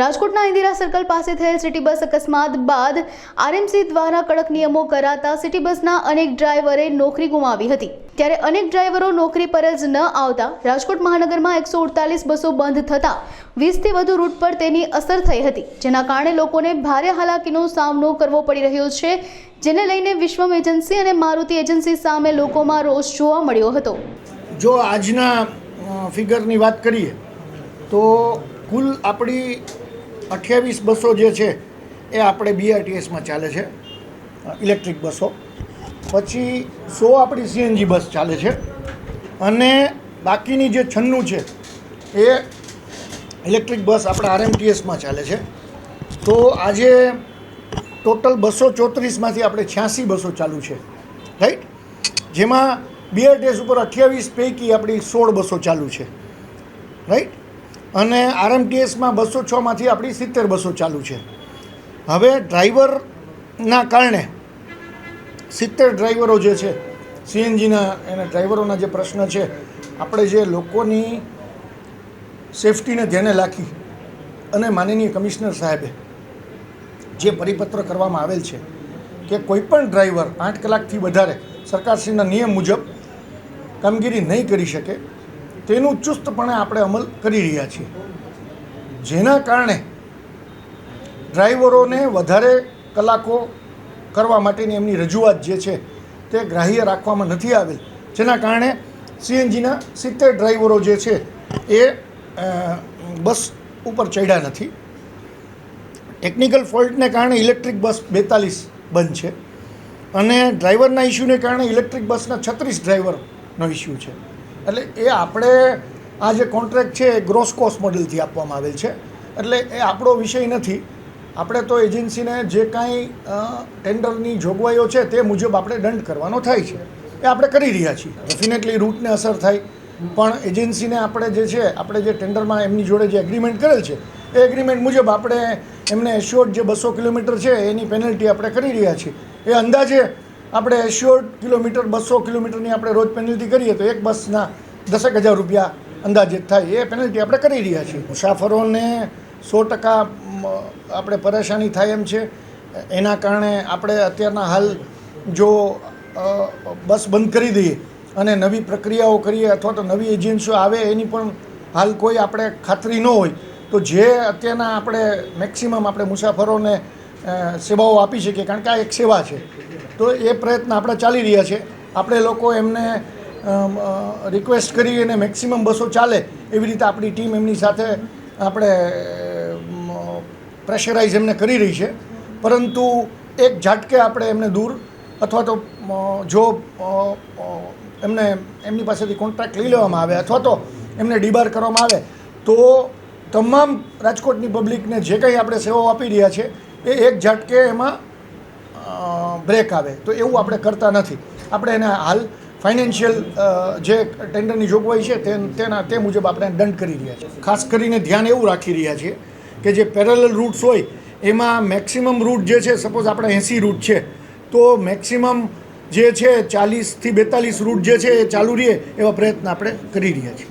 રાજકોટના ઇન્દિરા સર્કલ પાસે થયેલ સિટી બસ અકસ્માત બાદ આરએમસી દ્વારા કડક નિયમો કરાતા સિટી બસના અનેક ડ્રાઈવરે નોકરી ગુમાવી હતી. ત્યારે અનેક ડ્રાઈવરો નોકરી પર જ ન આવતા રાજકોટ મહાનગરમાં એકસો અડતાલીસ બસો બંધ થતાં વીસથી વધુ રૂટ પર તેની અસર થઈ હતી, જેના કારણે લોકોને ભારે હાલાકીનો સામનો કરવો પડી રહ્યો છે, જેને લઈને વિશ્વમ એજન્સી અને મારુતિ એજન્સી સામે લોકોમાં રોષ જોવા મળ્યો હતો. જો આજના ફિગરની વાત કરીએ, તો કુલ આપણી અઠ્યાવીસ બસો જે છે એ આપણે બીઆરટીએસમાં ચાલે છે ઇલેક્ટ્રિક બસો. પછી સો આપણી સીએનજી બસ ચાલે છે અને બાકીની જે છન્નું છે એ ઇલેક્ટ્રિક બસ આપણે આરએમટીએસમાં ચાલે છે. તો આજે ટોટલ બસો ચોત્રીસમાંથી આપણે છ્યાસી બસો ચાલુ છે રાઈટ જેમાં બીઆરટીએસ ઉપર અઠ્યાવીસ પૈકી આપણી સોળ બસો ચાલુ છે રાઈટ અને આરએમટીએસમાં બસો છમાંથી આપણી સિત્તેર બસો ચાલુ છે. હવે ડ્રાઈવરના કારણે સિત્તેર ડ્રાઈવરો જે છે, સીએનજીના એના ડ્રાઈવરોના જે પ્રશ્ન છે, આપણે જે લોકોની સેફટીને ધ્યાને રાખી અને માનનીય કમિશનર સાહેબે જે પરિપત્ર કરવામાં આવેલ છે કે કોઈપણ ડ્રાઈવર આઠ કલાકથી વધારે સરકારશ્રીના નિયમ મુજબ કામગીરી નહીં કરી શકે તેનું ચુસ્તપણે આપણે અમલ કરી રહ્યા છીએ. જેના કારણે ડ્રાઈવરોને વધારે કલાકો કરવા માટેની એમની રજૂઆત જે છે તે ગ્રાહ્ય રાખવામાં નથી આવેલ. જેના કારણે સીએનજીના સિત્તેર ડ્રાઈવરો જે છે એ બસ ઉપર ચડ્યા નથી. ટેકનિકલ ફોલ્ટને કારણે ઇલેક્ટ્રિક બસ બેતાલીસ બંધ છે. અને ડ્રાઈવરના ઇસ્યુને કારણે ઇલેક્ટ્રિક બસના છત્રીસ ડ્રાઈવરનો ઇસ્યુ છે. એટલે એ આપણે આ જે કોન્ટ્રાક્ટ છે એ ગ્રોસ કોસ્ટ મોડેલથી આપવામાં આવેલ છે. એટલે એ આપણો વિષય નથી. આપણે તો એજન્સીને જે કાંઈ ટેન્ડરની જોગવાઈઓ છે તે મુજબ આપણે દંડ કરવાનો થાય છે. એ આપણે કરી રહ્યા છીએ. ડેફિનેટલી રૂટને અસર થાય. પણ એજન્સીને આપણે જે છે, આપણે જે ટેન્ડરમાં એમની જોડે જે એગ્રીમેન્ટ કરેલ છે, એ એગ્રીમેન્ટ મુજબ આપણે એમને એશ્યોર્ડ જે બસો કિલોમીટર છે, એની પેનલ્ટી આપણે કરી રહ્યા છીએ. એ અંદાજે આપણે એશ્યોર્ડ કિલોમીટર, બસો કિલોમીટરની આપણે રોજ પેનલ્ટી કરીએ તો એક બસના દસેક હજાર રૂપિયા અંદાજિત થાય. એ પેનલ્ટી આપણે કરી રહ્યા છીએ. મુસાફરોને સો ટકા આપણે પરેશાની થાય એમ છે. એના કારણે આપણે અત્યારના હાલ જો બસ બંધ કરી દઈએ અને નવી પ્રક્રિયાઓ કરીએ અથવા તો નવી એજન્સીઓ આવે એની પણ હાલ કોઈ આપણે ખાતરી ન હોય, તો જે અત્યારના આપણે મેક્સિમમ આપણે મુસાફરોને સેવાઓ આપી શકીએ. કારણ કે આ એક સેવા છે. તો એ પ્રયત્ન આપણે ચાલી રહ્યા છે. આપણે લોકો એમને રિક્વેસ્ટ કરી અને મેક્સિમમ બસો ચાલે એવી રીતે આપણી ટીમ એમની સાથે આપણે પ્રેશરાઇઝ એમને કરી રહી છે. પરંતુ એક ઝાટકે આપણે એમને દૂર અથવા તો જો એમને એમની પાસેથી કોન્ટ્રાક્ટ લઈ લેવામાં આવે અથવા તો એમને ડીબાર કરવામાં આવે, તો તમામ રાજકોટની પબ્લિકને જે કંઈ આપણે સેવાઓ આપી રહ્યા છે, એ એક ઝાટકે એમાં બ્રેક આવે. તો એવું આપણે કરતા નથી. આપણે એને હાલ ફાઇનાન્શિયલ જે ટેન્ડરની જોગવાઈ છે તે તેના, તે મુજબ આપણે દંડ કરી રહ્યા છીએ. ખાસ કરીને ધ્યાન એવું રાખી રહ્યા છીએ કે જે પેરેલલ રૂટ્સ હોય, એમાં મેક્સિમમ રૂટ જે છે સપોઝ આપણે એંસી રૂટ છે, તો મેક્સિમમ જે છે ચાલીસથી બેતાલીસ રૂટ જે છે એ ચાલુ રહે એવા પ્રયત્ન આપણે કરી રહ્યા છીએ.